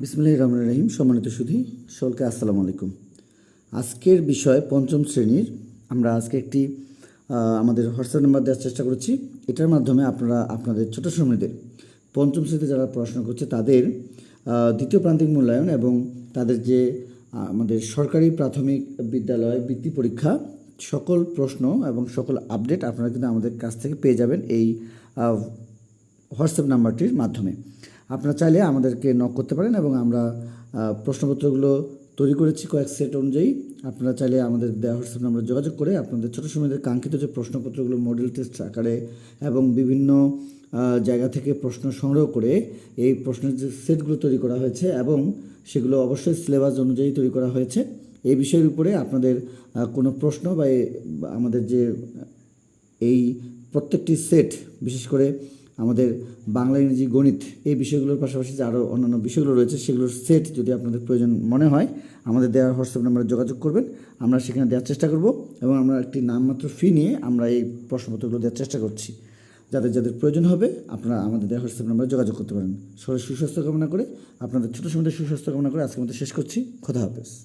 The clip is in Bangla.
বিসমুল্লাহ রহমান রহিম। সম্মানিত সুধী, সকলকে আসসালামু আলাইকুম। আজকের বিষয় পঞ্চম শ্রেণির। আমরা আজকে একটি আমাদের হোয়াটসঅ্যাপ নাম্বার দেওয়ার চেষ্টা করেছি। এটার মাধ্যমে আপনারা আপনাদের ছোট শ্রেণীদের পঞ্চম শ্রেণীতে যারা পড়াশোনা করছে, তাদের দ্বিতীয় প্রান্তিক মূল্যায়ন এবং তাদের যে আমাদের সরকারি প্রাথমিক বিদ্যালয় বৃত্তি পরীক্ষা, সকল প্রশ্ন এবং সকল আপডেট আপনারা কিন্তু আমাদের কাছ থেকে পেয়ে যাবেন এই হোয়াটসঅ্যাপ নাম্বারটির মাধ্যমে। আপনারা চাইলে আমাদেরকে নক করতে পারেন এবং আমরা প্রশ্নপত্রগুলো তৈরি করেছি কয়েক সেট অনুযায়ী। আপনারা চাইলে আমাদের দেওয়া হোয়াটসঅ্যাপ নাম্বারে যোগাযোগ করে আপনাদের ছোটো সময়দের কাঙ্ক্ষিত যে প্রশ্নপত্রগুলো মডেল টেস্ট আকারে এবং বিভিন্ন জায়গা থেকে প্রশ্ন সংগ্রহ করে এই প্রশ্নের যে সেটগুলো তৈরি করা হয়েছে এবং সেগুলো অবশ্যই সিলেবাস অনুযায়ী তৈরি করা হয়েছে। এই বিষয়ের উপরে আপনাদের কোনো প্রশ্ন বা আমাদের যে এই প্রত্যেকটি সেট, বিশেষ করে আমাদের বাংলা ইংরেজি গণিত এই বিষয়গুলোর পাশাপাশি যে আরও অন্যান্য বিষয়গুলো রয়েছে, সেগুলোর সেট যদি আপনাদের প্রয়োজন মনে হয়, আমাদের দেওয়ার হোয়াটসঅ্যাপ নাম্বারে যোগাযোগ করবেন। আমরা সেখানে দেওয়ার চেষ্টা করব এবং আমরা একটি নামমাত্র ফি নিয়ে আমরা এই প্রশ্নপত্রগুলো দেওয়ার চেষ্টা করছি। যাদের যাদের প্রয়োজন হবে, আপনারা আমাদের দেওয়ার হোয়াটসঅ্যাপ নাম্বারে যোগাযোগ করতে পারেন। সবাই সুস্বাস্থ্য কামনা করে, আপনাদের ছোটো সময় সুস্বাস্থ্য কামনা করে আজকের মধ্যে শেষ করছি। খোদা হাফেজ।